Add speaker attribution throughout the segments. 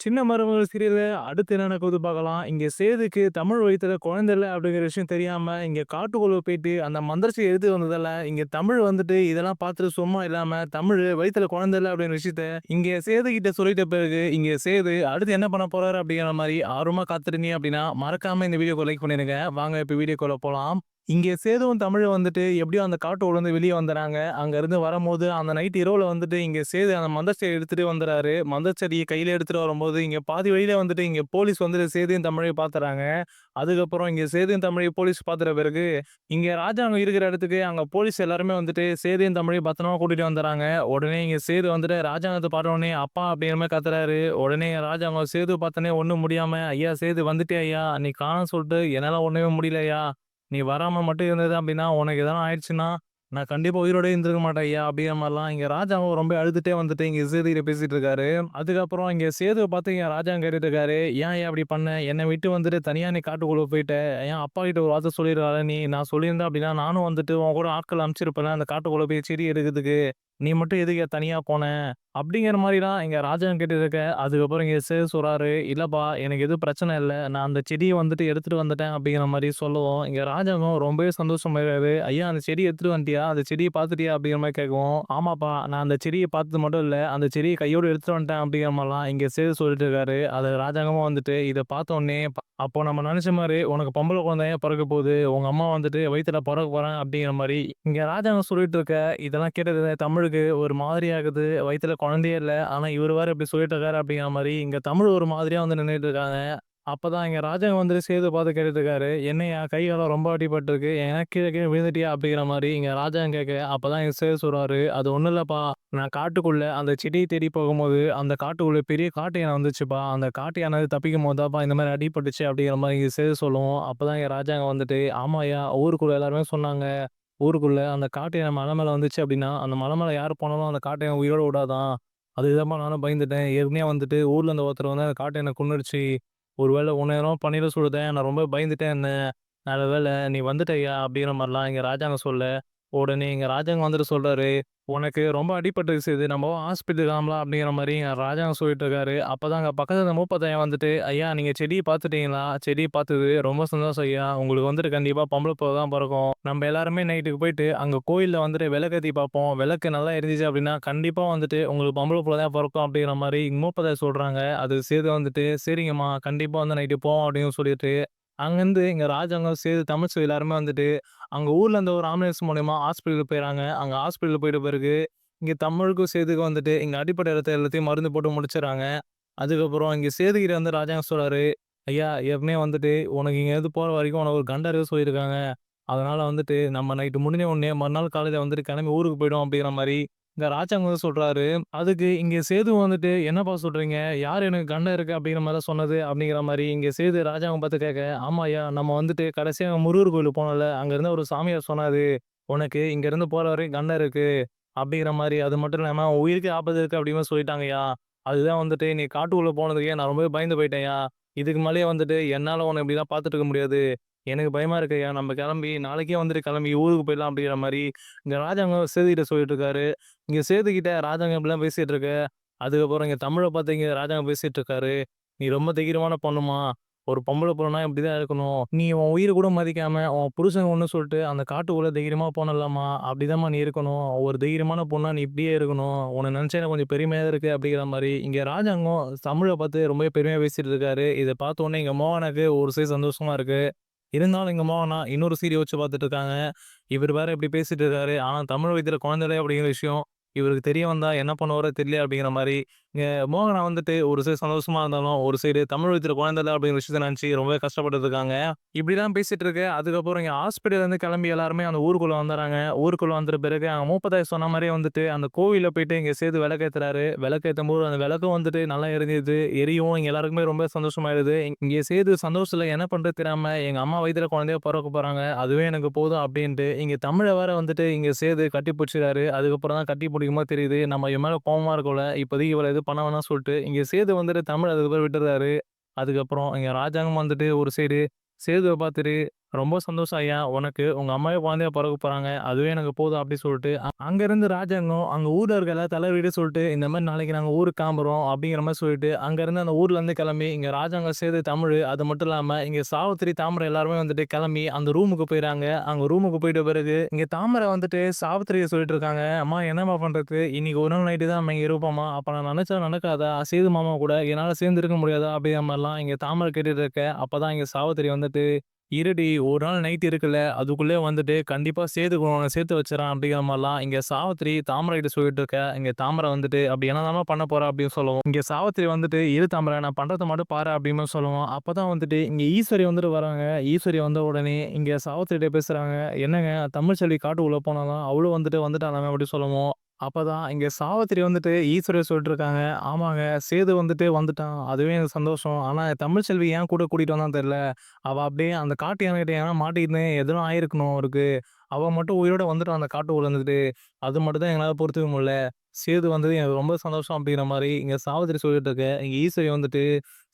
Speaker 1: சின்ன மருமகள் சீரியல அடுத்து என்ன நடக்குது பார்க்கலாம். இங்கே சேதுக்கு தமிழ் வயிற்றுல குழந்தை அப்படிங்கிற விஷயம் தெரியாமல் இங்கே காட்டுக்குள்ள போயிட்டு அந்த மந்திரச்சி எடுத்துட்டு வந்ததால் இங்கே தமிழ் வந்துட்டு இதெல்லாம் பார்த்துட்டு சும்மா இல்லாமல் தமிழ் வயிற்றுல குழந்தை இல்லை அப்படிங்கிற விஷயத்த இங்கே சேது கிட்ட சொல்லிட்ட பிறகு, இங்கே சேது அடுத்து என்ன பண்ண போறாரு அப்படிங்கிற மாதிரி ஆர்வமாக காத்துருந்தீங்க அப்படின்னா, மறக்காமல் இந்த வீடியோக்கு லைக் பண்ணிடுங்க வாங்க இப்போ வீடியோக்குள்ள போகலாம் இங்கே சேதுவும் தமிழை வந்துட்டு எப்படியோ அந்த காட்டுக்குள்ளருந்து வெளியே வந்துறாங்க. அங்கேருந்து வரும்போது அந்த நைட் இரவில் வந்துட்டு இங்கே சேது அந்த மந்தச்செடி எடுத்துகிட்டு வந்துறாரு. மந்தச்செடியை கையில் எடுத்துகிட்டு வரும்போது, இங்கே பாதி வழியில் வந்துட்டு இங்கே போலீஸ் வந்துட்டு சேதையும் தமிழையும் பார்த்துறாங்க அதுக்கப்புறம் இங்கே சேதையும் தமிழையும் போலீஸ் பார்த்துற பிறகு, இங்கே ராஜாங்கம் இருக்கிற இடத்துக்கு அங்கே போலீஸ் எல்லாருமே வந்துட்டு சேதையும் தமிழையும் பத்திரமா கூட்டிகிட்டு வந்துறாங்க. உடனே இங்கே சேது வந்துட்டு ராஜாங்கத்தை பார்த்தோனே, "அப்பா" அப்படிங்கிற மாதிரி கத்துறாரு. உடனே ராஜாங்கம் சேது பார்த்தோன்னே ஒன்றும் முடியாமல் "ஐயா சேது வந்துட்டே ஐயா? நீ காணோம்னு சொல்லிட்டு என்னால் ஒன்றுமே முடியலையா நீ வராமல் மட்டும் இருந்தது அப்படின்னா, உனக்கு எதனா ஆயிடுச்சுன்னா, நான் கண்டிப்பாக உயிரோடய இருந்திருக்க மாட்டேன் ஐயா" அப்படிங்கிற மாதிரிலாம் இங்கே ராஜாவும் ரொம்ப அழுதுட்டே வந்துட்டு இங்கே சேதுகிட்ட பேசிகிட்டு இருக்காரு. அதுக்கப்புறம் இங்கே சேதுவை பார்த்து இங்கே ராஜா கேட்டுட்டு இருக்காரு. "ஏன் ஏன் அப்படி பண்ண? என்னை விட்டு வந்துட்டு தனியாக நீ காட்டுக்குள்ளே போயிட்டேன் ஏன் அப்பா கிட்ட ஒரு வார்த்தை சொல்லிடுறாரு நீ? நான் சொல்லியிருந்தேன் அப்படின்னா, நானும் வந்துட்டு உன் கூட ஆட்கள் அனுப்பிச்சிருப்பேன் அந்த காட்டுக்குள்ளே போய் செடி எடுக்கிறதுக்கு. நீ மட்டும் எதுக்கு தனியாக போன?" அப்படிங்கிற மாதிரிலாம் இங்க ராஜாங்கம் கேட்டுருக்க அதுக்கப்புறம் இங்கே சேர் சொல்கிறாரு இல்லைப்பா எனக்கு எதுவும் பிரச்சனை இல்லை நான் அந்த செடியை வந்துட்டு எடுத்துகிட்டு வந்துட்டேன்" அப்படிங்கிற மாதிரி சொல்லுவோம் இங்கே ராஜாவும் ரொம்பவே சந்தோஷமாயிறாரு. "ஐயா அந்த செடி எடுத்துகிட்டு வந்துட்டியா? அந்த செடியை பார்த்துட்டியா?" அப்படிங்கிற மாதிரி கேட்குவோம் "ஆமாப்பா நான் அந்த செடியை பார்த்தது மட்டும் இல்லை அந்த செடியை கையோடு எடுத்துகிட்டு வந்துட்டேன்" அப்படிங்கிற மாதிரிலாம் இங்கே சேது சொல்லிட்டு இருக்காரு. அது ராஜாங்கமும் வந்துட்டு இதை பார்த்தோன்னே "அப்போ நம்ம நினச்ச மாதிரி உனக்கு பொம்பளை குழந்தைய பிறக்க போகுது. உங்க அம்மா வந்துட்டு வயிற்றுல பிறக்க போறாங்க" அப்படிங்கிற மாதிரி இங்க ராஜாங்க சொல்லிட்டு இருக்க. இதெல்லாம் கேட்டது தமிழுக்கு ஒரு மாதிரி ஆகுது. வயிற்றுல குழந்தையே இல்லை ஆனா இவர் வேற இப்படி சொல்லிட்டு இருக்காரு அப்படிங்கிற மாதிரி இங்க தமிழ் ஒரு மாதிரியா வந்து நின்றுட்டு இருக்காங்க. அப்போ தான் இங்கே ராஜாங்கம் வந்துட்டு சேது பார்த்து கேட்டுருக்காரு என்னையா "என்னய்யா ரொம்ப அடிபட்டிருக்கு ஏன் கீழ கீழ விழுந்துட்டியா?" அப்படிங்கிற மாதிரி இங்கே ராஜா கேட்க, அப்போ தான் இங்க சேது சொல்கிறாரு "அது ஒன்றும் இல்லைப்பா நான் காட்டுக்குள்ளே அந்த செடியை தேடி போகும்போது, அந்த காட்டுக்குள்ளே பெரிய காட்டு யானை வந்துச்சுப்பா. அந்த காட்டு யானை தப்பிக்கும்போது தான்ப்பா இந்த மாதிரி அடிபட்டுச்சு" அப்படிங்கிற மாதிரி இங்கே சேது சொல்லுவோம் அப்போ தான் இங்கே ராஜாங்க வந்துட்டு, ஆமாயா ஊருக்குள்ளே எல்லாருமே சொன்னாங்க. ஊருக்குள்ளே அந்த காட்டு யானை மலை மேலே வந்துச்சு அப்படின்னா, அந்த மலை மேலே யார் போனாலும் அந்த காட்டு யானை உயிரோடு விடாதான் அது தான்ப்பா நானும் பயந்துட்டேன். ஏற்கனவே வந்துட்டு ஊரில் இருந்த ஒருத்தர் வந்து அந்த காட்டு யானை கொண்டுடுச்சு ஒரு உன்னேரம் உன்ன என்னமோ பண்ணிட சொல்லுதேன். நான் ரொம்ப பயந்துட்டேன் என்ன. நல்ல வேளை நீ வந்துட்டய்யா" அப்படிங்கிற மாதிரிலாம் இங்கே ராஜாங்க சொல்ல, உடனே இங்கே ராஜாங்க வந்துட்டு சொல்றாரு, "உனக்கு ரொம்ப அடிபட்டுருச்சு இது நம்ம ஹாஸ்பிட்டல் கிளம்பலாம்" அப்படிங்கிற மாதிரி இங்க ராஜாங்க சொல்லிட்டு இருக்காரு. அப்பதான் அங்கே பக்கத்தில் இருந்த மூப்பத்தையன் வந்துட்டு, "ஐயா நீங்கள் செடியை பார்த்துட்டீங்களா? செடியை பார்த்தது ரொம்ப சந்தோஷம் ஐயா. உங்களுக்கு வந்துட்டு கண்டிப்பாக பொம்பளை போக தான் பிறக்கும் நம்ம எல்லாருமே நைட்டுக்கு போயிட்டு அங்கே கோயிலில் வந்துட்டு விளக்கத்தி பார்ப்போம். விளக்கு நல்லா இருந்துச்சு அப்படின்னா, கண்டிப்பாக வந்துட்டு உங்களுக்கு பொம்பளை போல தான் பிறக்கும் அப்படிங்கிற மாதிரி மூப்பத்தாய் சொல்கிறாங்க அது சேர்த்து வந்துட்டு, "சரிங்கம்மா கண்டிப்பாக வந்து நைட்டு போவோம்" அப்படின்னு சொல்லிட்டு, அங்கேருந்து இங்கே ராஜாங்கம், சேது, தமிழ்ச்செல்வி எல்லாருமே வந்துட்டு, அங்க ஊர்ல இருந்த ஒரு ஆம்புலன்ஸ் மூலயமா ஹாஸ்பிட்டலுக்கு போயிறாங்க. அங்க ஹாஸ்பிட்டல் போயிட்ட பிறகு, இங்க தமிழுக்கும் சேதுக்கும் வந்துட்டு இங்க அடிப்படை இடத்த எல்லாத்தையும் மருந்து போட்டு முடிச்சிடறாங்க அதுக்கப்புறம் இங்க சேது வந்து ராஜாங்க சொல்றாரு, "ஐயா ஏற்கனவே வந்துட்டு உனக்கு இங்கேருந்து போற வரைக்கும் உனக்கு ஒரு கண்டம் சொல்லியிருக்காங்க. அதனால வந்துட்டு நம்ம நைட்டு முடிஞ்ச உடனே மறுநாள் காலையில வந்துட்டு கிளம்பி ஊருக்கு போயிடுவோம்" அப்படிங்கிற மாதிரி இங்க ராஜாங்க வந்து சொல்றாரு. அதுக்கு இங்க சேது வந்துட்டு, "என்னப்பா சொல்றீங்க? யார் எனக்கு கண்டம் இருக்கு அப்படிங்கிற மாரிலாம் சொன்னது?" அப்படிங்கிற மாரி இங்க சேது ராஜாங்க பார்த்து கேட்க, "ஆமாய்யா நம்ம வந்துட்டு கடைசியா முருகர் கோயிலுக்கு போனோம்ல, அங்க இருந்த ஒரு சாமியார் சொன்னாரு. உனக்கு இங்கேருந்து போற வரைக்கும் கண்டம் இருக்கு" அப்படிங்கிற மாரி. அது மட்டும் இல்லாம உன் உயிருக்கு ஆபத்து இருக்கு அப்படிங்கிற மாரி சொல்லிட்டாங்கய்யா. அதுதான் வந்துட்டு நீ காட்டுக்குள்ள போனதுக்கே நான் ரொம்பவே பயந்து போயிட்டேன்யா. இதுக்கு மேலேயே வந்துட்டு என்னால உன்னை இப்படிலாம் பார்த்துட்டு இருக்க முடியாது. எனக்கு பயமா இருக்குய்யா. நம்ம கிளம்பி நாளைக்கே வந்துட்டு கிளம்பி ஊருக்கு போயிடலாம் அப்படிங்கிற மாரி இங்க ராஜாங்கம் சேதுகிட்ட சொல்லிட்டு இருக்காரு. இங்க சேதுகிட்ட ராஜாங்கம் இப்படிலாம் பேசிட்டு இருக்க, அதுக்கப்புறம் இங்க தமிழ பார்த்து இங்க ராஜாங்கம் பேசிட்டு இருக்காரு. "நீ ரொம்ப தைரியமான பொண்ணுமா ஒரு பொம்பள புள்ளனா இப்படிதான் இருக்கணும். நீ உன் உயிர கூட மதிக்காம, உன் புருஷன் ஒண்ணு சொல்லிட்டு அந்த காட்டுக்குள்ள தைரியமா போனல்லம்மா. அப்படிதாம்மா நீ இருக்கணும். ஒரு தைரியமான பொண்ணா நீ இப்படியே இருக்கணும். உன்ன நினைச்சா எனக்கு கொஞ்சம் பெருமையா இருக்கு" அப்படிங்கிற மாரி இங்க ராஜாங்கம் தமிழ பார்த்து ரொம்பவே பெருமையா பேசிட்டு இருக்காரு. இத பார்த்த உடனே இங்க மோகனுக்கு ஒரு சைடு சந்தோஷமா இருக்கு. இருந்தாலும் எங்கள் அம்மா நான் இன்னொரு சீரியல் வச்சு பார்த்துட்டு இருக்காங்க. இவர் வேற இப்படி பேசிட்டு இருக்காரு. ஆனால் தமிழ் வயித்துல குழந்தை அப்படிங்கிற விஷயம் இவருக்கு தெரிய வந்தால் என்ன பண்ணுவாரோ தெரியல அப்படிங்கிற மாதிரி இங்கே மோகனா வந்துட்டு ஒரு சைடு சந்தோஷமாக இருந்தாலும், ஒரு சைடு தமிழ் வயித்துல குழந்தை அப்படிங்கிற விஷயத்தை நினச்சி ரொம்ப கஷ்டப்பட்டுருக்காங்க இப்படி இப்படிலாம் பேசிகிட்டு இருக்கு அதுக்கப்புறம் இங்கே ஹாஸ்பிட்டல்லேருந்து கிளம்பி எல்லாருமே அந்த ஊருக்குள்ளே வந்துடுறாங்க ஊருக்குள்ளே வந்துட்ட பிறகு அங்க மூப்பதாய் சொன்ன மாதிரியே வந்துட்டு அந்த கோவிலில் போயிட்டு இங்கே சேர்த்து விளக்கேற்றுறாரு விளக்கேத்துறாரு. விளக்கேத்தும்போது அந்த விளக்கும் வந்துட்டு நல்லா எரிஞ்சுது. எரியும். இங்கே எல்லாருக்குமே ரொம்ப சந்தோஷமாயிடுது. இங்கே சேர்த்து சந்தோஷத்தில் என்ன பண்ணுறது தெரியாமல் எங்கள் அம்மா வயிற்றில் குழந்தைய பிறக்க போகிறாங்க அதுவே எனக்கு போதும் அப்படின்ட்டு, இங்கே தமிழை வேற வந்துட்டு இங்கே சேர்த்து கட்டி பிடிச்சிடாரு அதுக்கப்புறம் தான் கட்டி அதிகமாக தெரியுது, நம்ம இவன் மேலே கோபமாக இருக்கோம்ல, இப்போதைக்கு இவ்வளோ எது பண்ண வேணாம் சொல்லிட்டு, இங்கே சேது வந்துட்டு தமிழ் அதுக்கப்புறம் விட்டுறாரு. அதுக்கப்புறம் இங்கே ராஜாங்கம் வந்துட்டு ஒரு சைடு சேதுவை பார்த்துட்டு, ரொம்ப சந்தோஷம் ஐயா. உனக்கு உங்க அம்மாவே குழந்தையா பிறகு போறாங்க. அதுவே எனக்கு போதும் அப்படின்னு சொல்லிட்டு அ அங்கருந்து ராஜாங்கம் அங்க ஊர்ல இருக்க எல்லா தலைவர்கிட்டயும் சொல்லிட்டு இந்த மாதிரி நாளைக்கு நாங்க ஊருக்கு கிளம்புறோம் அப்படிங்கிற மாதிரி சொல்லிட்டு, அங்கேருந்து அந்த ஊர்லேருந்து கிளம்பி, இங்க ராஜாங்கம், சேர்ந்து தமிழ் அது மட்டும் இல்லாம, இங்க சாவித்திரி, தாமரை எல்லாருமே வந்துட்டு கிளம்பி அந்த ரூமுக்கு போயிறாங்க. அங்க ரூமுக்கு போயிட்ட பிறகு, இங்க தாமரை வந்துட்டு சாவித்திரியை சொல்லிட்டு இருக்காங்க, "அம்மா என்னம்மா பண்றது? இன்னைக்கு ஒரு நாள் நைட்டு தான் நம்ம இங்க இருப்போம்மா. அப்ப நான் நினச்சா நடக்காதா? சேது மாமா கூட என்னால சேர்ந்து இருக்க முடியாதா?" அப்படிங்கிற மாதிரிலாம் இங்க தாமரை கேட்டுட்டு இருக்க, அப்பதான் இங்க சாவித்திரி வந்துட்டு, "இருடி ஒரு நாள் நைட் இருக்குல்ல, அதுக்குள்ளே வந்துட்டு கண்டிப்பாக சேர்த்துக்கணும் சேர்த்து வச்சிடறான் அப்படிங்கிற மாதிரிலாம் இங்கே சாவித்திரி தாமரை கிட்ட சொல்லிட்டு இருக்க, இங்கே தாமரை வந்துட்டு, அப்படி என்னதாம்மா பண்ண போகிறா அப்படின்னு சொல்லுவோம். இங்கே சாவித்திரி வந்துட்டு, "இரு தாமரை நான் பண்ணுறத மட்டும் பாரு" அப்படின்னு சொல்லுவோம். அப்போ தான் வந்துட்டு இங்கே ஈஸ்வரி வந்துட்டு வராங்க. ஈஸ்வரி வந்த உடனே இங்கே சாவத்திரிகிட்ட பேசுகிறாங்க "என்னங்க தமிழ்ச்செல்வி உள்ளே போனாலும் அவளும் வந்துட்டு வந்துட்டாளாங்க" அப்படி சொல்லுவோம். அப்பதான் இங்க சாவித்திரி வந்துட்டு ஈஸ்வரிய சொல்லிட்டு இருக்காங்க, "ஆமாங்க சேது வந்துட்டு வந்துட்டான். அதுவே எனக்கு சந்தோஷம். ஆனா தமிழ்ச்செல்வி ஏன் கூட கூட்டிட்டு வந்தான்னு தெரியல. அவ அப்படியே அந்த காட்டு யானைகிட்ட எங்கனா மாட்டிக்கின்னு எதுவும் ஆயிருக்கணும் அவருக்கு. அவ மட்டும் உயிரோட வந்துட்டான் அந்த காட்டு உழந்துட்டு அது மட்டும் தான் எங்களால் பொறுத்துக்க முடியல. சேது வந்தது எனக்கு ரொம்ப சந்தோஷம்" அப்படிங்கிற மாதிரி இங்க சாவித்திரி சொல்லிட்டு இருக்க, இங்க ஈஸ்வரி வந்துட்டு,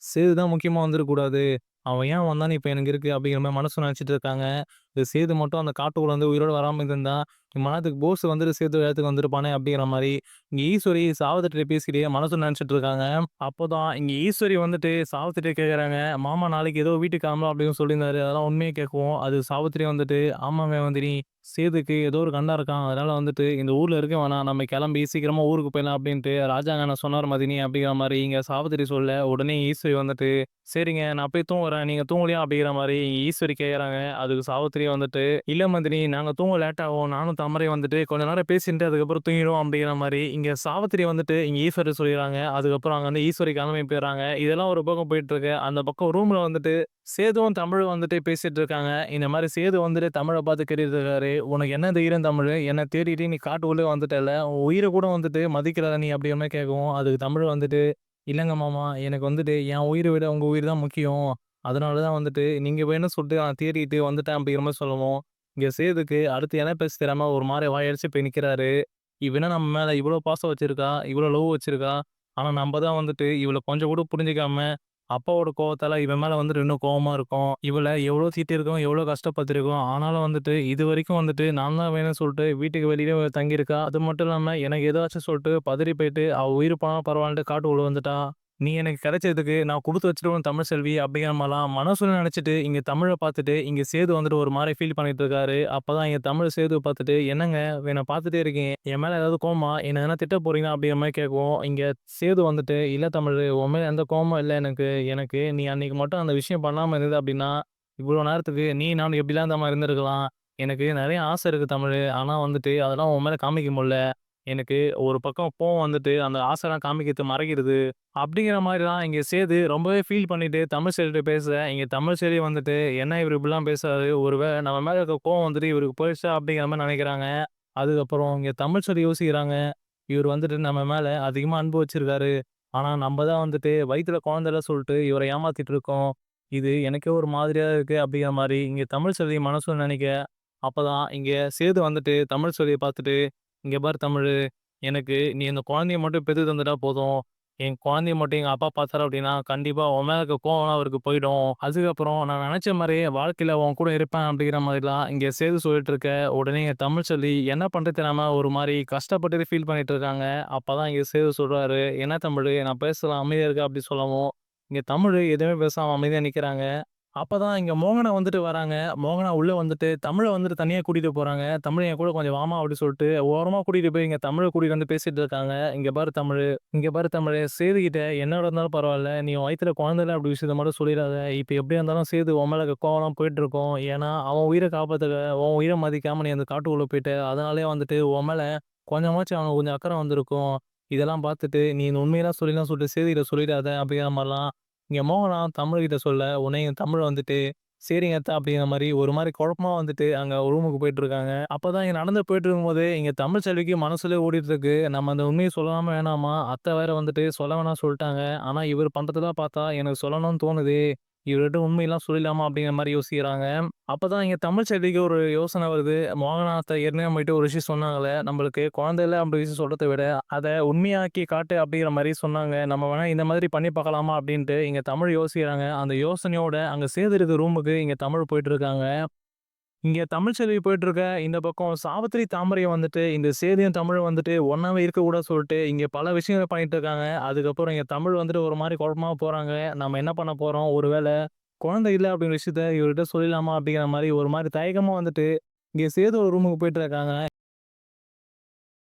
Speaker 1: "சேது தான் முக்கியமா வந்துடக்கூடாது அவன் ஏன் வந்தான்னு இப்போ எனக்கு இருக்கு" அப்படிங்கிற மாதிரி மனசு நினச்சிட்டு இருக்காங்க. இந்த சேது மட்டும் அந்த காட்டுக்குள்ள வந்து உயிரோட வராமல் இருந்தா மனத்துக்கு போஸ் வந்துட்டு சேது இடத்துக்கு வந்திருப்பானே அப்படிங்கிற மாதிரி இங்கே ஈஸ்வரி சாவித்திரிட்ட பேசிக்கிட்டே மனசு நினச்சிட்டு இருக்காங்க. அப்போதான் இங்கே ஈஸ்வரி வந்துட்டு சாவித்திரிட்ட கேட்குறாங்க "மாமா நாளைக்கு ஏதோ வீட்டுக்கு ஆமலாம் அப்படின்னு சொல்லியிருந்தாரு. அதெல்லாம் உண்மையை கேட்குவோம் அது சாவித்திரி வந்துட்டு, "ஆமாங்க வந்தினி. சேதுக்கு ஏதோ ஒரு கண்டா இருக்கான். அதனால வந்துட்டு இந்த ஊர்ல இருக்க வேணாம். நம்ம கிளம்பி சீக்கிரமா ஊருக்கு போயிடலாம்" அப்படின்ட்டு ராஜாங்கண்ணா சொன்னார் மதினி அப்படிங்கிற மாதிரி இங்க சாவித்திரி சொல்ல, உடனே ஈஸ்வரி வந்துட்டு, "சரிங்க நான் போய் தூங்குறேன். நீங்க தூங்கலையா?" அப்படிங்கிற மாதிரி ஈஸ்வரி கேட்குறாங்க அதுக்கு சாவித்திரி வந்துட்டு, "இல்ல மதினி நாங்க தூங்க லேட் ஆகும். நானும் தாமரை வந்துட்டு கொஞ்ச நேரம் பேசிட்டு அதுக்கப்புறம் தூங்கிடும் அப்படிங்கிற மாதிரி இங்க சாவித்திரி வந்துட்டு இங்க ஈஸ்வரி சொல்லிடுறாங்க அதுக்கப்புறம் அங்க வந்து ஈஸ்வரி கிளம்பி போயிடுறாங்க இதெல்லாம் ஒரு பக்கம் போயிட்டு இருக்கு. அந்த பக்கம் ரூம்ல வந்துட்டு சேதுவும், தமிழ் வந்துட்டு பேசிட்டு இருக்காங்க. இந்த மாதிரி சேது வந்துட்டு தமிழை பார்த்து கேட்டுட்டு இருக்காரு, "உனக்கு என்ன தைரியம் தமிழ் என்ன தேடிட்டு நீ காட்டு உள்ளே உன் உயிரை கூட வந்துட்டு மதிக்கிறத நீ" அப்படி மாரி கேட்கவும், அதுக்கு தமிழ் வந்துட்டு, இல்லைங்க மாமா. எனக்கு வந்துட்டு என் உயிரை விட உங்கள் உயிர் தான் முக்கியம். அதனால தான் வந்துட்டு நீங்க வேணும்னு சொல்லிட்டு நான் தேறிட்டு வந்துட்டேன்" அப்படிங்கிற மாதிரி சொல்லவும், இங்க சேதுக்கு அடுத்து என்ன பேச தெரியாம ஒரு மாரி வாயடிச்சு போய் நிக்கிறாரு. இவனா நம்ம மேல இவ்வளோ பாசம் வச்சிருக்கா, இவ்வளோ லவ் வச்சிருக்கா. ஆனா நம்ம தான் வந்துட்டு இவள கொஞ்சம் கூட புரிஞ்சுக்காம, அப்பாவோட கோவத்தால இவன் மேல வந்துட்டு இன்னும் கோவமா இருக்கோம். இவள எவ்வளோ திட்டியிருக்கோம், எவ்வளோ கஷ்டப்படுத்தியிருக்கோம். ஆனாலும் வந்துட்டு இதுவரைக்கும் வந்துட்டு நான் தான் வேணும்னு சொல்லிட்டு வீட்டுக்கு வெளியே தங்கியிருக்கா. அது மட்டும் இல்லாம எனக்கு ஏதாச்சும் சொல்லிட்டு பதறி போயிட்டு அவ உயிர் போனா பரவாயில்லன்ட்டு காட்டுக்குள்ள வந்துட்டா. நீ எனக்கு கிடைச்சதுக்கு நான் குடுத்து தமிழ் செல்வி அப்படிங்கிற மாதிரிலாம் மனசுல நினச்சிட்டு இங்கே தமிழை பார்த்துட்டு இங்கே சேது வந்துட்டு ஒரு மாதிரி ஃபீல் பண்ணிட்டு இருக்காரு. அப்பதான் இங்கே தமிழ் சேது பார்த்துட்டு, "என்னங்க என்னை பார்த்துட்டே இருக்கீங்க. என் மேலே ஏதாவது கோமா என்ன என்ன திட்ட போறீங்களா?" அப்படிங்கிற மாதிரி கேட்குவோம் இங்கே சேது வந்துட்டு, இல்லை தமிழ் உன் எந்த கோவமும் இல்லை எனக்கு. எனக்கு நீ அன்னைக்கு மட்டும் அந்த விஷயம் பண்ணாமல் இருந்தது அப்படின்னா இவ்வளோ நேரத்துக்கு நீ நானும் இந்த மாதிரி இருந்திருக்கலாம். எனக்கு நிறைய ஆசை இருக்குது தமிழ் ஆனால் வந்துட்டு அதெல்லாம் உன் மேலே காமிக்க முடியல. எனக்கு ஒரு பக்கம் கோவம் வந்துட்டு அந்த ஆசைலாம் காமிக்கிறது மறைக்கிறது." மாதிரி தான் இங்கே சேது ரொம்பவே ஃபீல் பண்ணிட்டு தமிழ்செல்விட்ட பேச, தமிழ் சேரி வந்துட்டு, "என்ன இவர் இப்படிலாம் பேசுறாரு? ஒருவே நம்ம மேலே இருக்க கோவம் வந்துட்டு இவருக்கு போயிடுச்சா?" அப்படிங்கிற மாதிரி நினைக்கிறாங்க அதுக்கப்புறம் இங்கே தமிழ் சொல்லி யோசிக்கிறாங்க, இவர் வந்துட்டு நம்ம மேலே அதிகமாக அன்பு வச்சிருக்காரு. ஆனால் நம்ம தான் வந்துட்டு வயிற்றில் குழந்தைல சொல்லிட்டு இவரை ஏமாத்திட்டு இருக்கோம். இது எனக்கே ஒரு மாதிரியாக இருக்குது அப்படிங்கிற மாதிரி இங்கே தமிழ் செல்வி மனசு நினைக்க அப்போ தான் இங்கே சேது வந்துட்டு தமிழ் சொல்லியை பார்த்துட்டு, "இங்க பாரு தமிழு, எனக்கு நீ இந்த குழந்தைய மட்டும் பெத்து தந்துட்டா போதும். என் குழந்தைய மட்டும் எங்க அப்பா பார்த்தாரு அப்படின்னா கண்டிப்பா உன் மேல இருக்க கோவம்லாம் அவருக்கு போயிடும். அதுக்கப்புறம் நான் நெனச்ச மாரியே வாழ்க்கையில உன் கூட இருப்பேன்" அப்படிங்கிற மாதிரிலாம் இங்க சேது சொல்லிட்டு இருக்க, உடனே தமிழ் தமிழ்செல்வி என்ன பண்றது தெரியாம ஒரு மாரி கஷ்டப்பட்டுட்டு ஃபீல் பண்ணிட்டு இருக்காங்க. அப்பதான் இங்க சேது சொல்றாரு, "என்ன தமிழு நான் பேசலாம் அமைதியா இருக்க" அப்படி சொல்லவும், இங்க தமிழு எதுவுமே பேசாம அமைதியா நிக்கிறாங்க. அப்பதான் இங்க மோகனா வந்துட்டு வராங்க. மோகனா உள்ள வந்துட்டு தமிழ வந்துட்டு தனியா கூட்டிட்டு போறாங்க. "தமிழ் என் கூட கொஞ்சம் வாம்மா" அப்படின்னு சொல்ட்டு ஓரமா கூட்டிட்டு போய் இங்க தமிழ கூட்டிட்டு வந்து பேசிட்டு இருக்காங்க. "இங்க பாரு தமிழு, இங்க பாரு தமிழு சேதுகிட்ட என்னோட இருந்தாலும் பரவாயில்ல பரவால்ல. நீ உன் வயித்துல அப்படி அப்டி விஷயத்த மட்டும் சொல்லிறாத. இப்ப எப்டியா இருந்தாலும் சேது உன் மேல இருக்க கோவம்லாம் ஏன்னா அவன் உயிர காப்பாற்றுக்க உன் உயிர மதிக்காம நீ அந்த காட்டுக்குள்ள போயிட்ட. அதனாலயே வந்துட்டு உன் மேல கொஞ்சமாச்சும் அவனுக்கு கொஞ்சம் அக்கறை வந்திருக்கும். இதெல்லாம் பார்த்துட்டு நீ இந்த உண்மையெல்லாம் சொல்லிலாம் சொல்லிட்டு சேது கிட்ட சொல்லிடாத" அப்டிங்கிற மாரிலாம் இங்கே மோகனா தமிழ்கிட்ட சொல்ல, உடனே தமிழ் வந்துட்டு, "சரிங்க அப்படிங்கிற மாதிரி ஒரு மாதிரி குழப்பமாக வந்துட்டு அங்கே ரூமுக்கு போயிட்டு இருக்காங்க. அப்பதான் இங்கே நடந்து போயிட்டு இருக்கும்போது, இங்கே தமிழ்செல்விக்கு மனசுலயே ஓடிட்டு இருக்கு. நம்ம அந்த உண்மையை சொல்லாமல் வேணாமா? அத்தை வேற வந்துட்டு சொல்ல வேணாம் சொல்லிட்டாங்க ஆனால் இவர் பண்ணுறதெல்லாம் பார்த்தா எனக்கு சொல்லணும்னு தோணுது இவர்கிட்ட உண்மையெல்லாம் சொல்லிடலாமா அப்படிங்கிற மாதிரி யோசிக்கிறாங்க. அப்போ தான் இங்கே தமிழ் தமிழ்ச்செல்விக்கு ஒரு யோசனை வருது. மோகனாத்தை ஏற்கனவே போயிட்டு ஒரு விஷயம் சொன்னாங்களே நம்மளுக்கு குழந்தைல அப்படி விஷயம் சொல்றத விட, அதை உண்மையாக்கி காட்டு அப்படிங்கிற மாதிரி சொன்னாங்க. நம்ம வேணால் இந்த மாதிரி பண்ணி பார்க்கலாமா அப்படின்ட்டு இங்கே தமிழ் யோசிக்கிறாங்க. அந்த யோசனையோட அங்கே சேது இருக்க ரூமுக்கு இங்கே தமிழ் போயிட்டுருக்காங்க. இங்கே தமிழ் செல்வி போயிட்டுருக்க, இந்த பக்கம் சாவித்திரி தாமரையை வந்துட்டு, இந்த சேதியும் தமிழ் வந்துட்டு ஒன்றாவே இருக்கக்கூடாது சொல்லிட்டு, இங்கே பல விஷயங்கள் பண்ணிட்டு இருக்காங்க. அதுக்கப்புறம் இங்கே தமிழ் வந்துட்டு ஒரு மாதிரி குழப்பமாக போகிறாங்க நம்ம என்ன பண்ண போகிறோம் ஒரு வேளை குழந்தை இல்லை அப்படிங்கிற விஷயத்த இவர்கிட்ட சொல்லிடலாமா? அப்படிங்கிற மாதிரி ஒரு மாதிரி தயக்கமாக வந்துட்டு, இங்கே சேது ஒரு ரூமுக்கு போயிட்டு இருக்காங்க.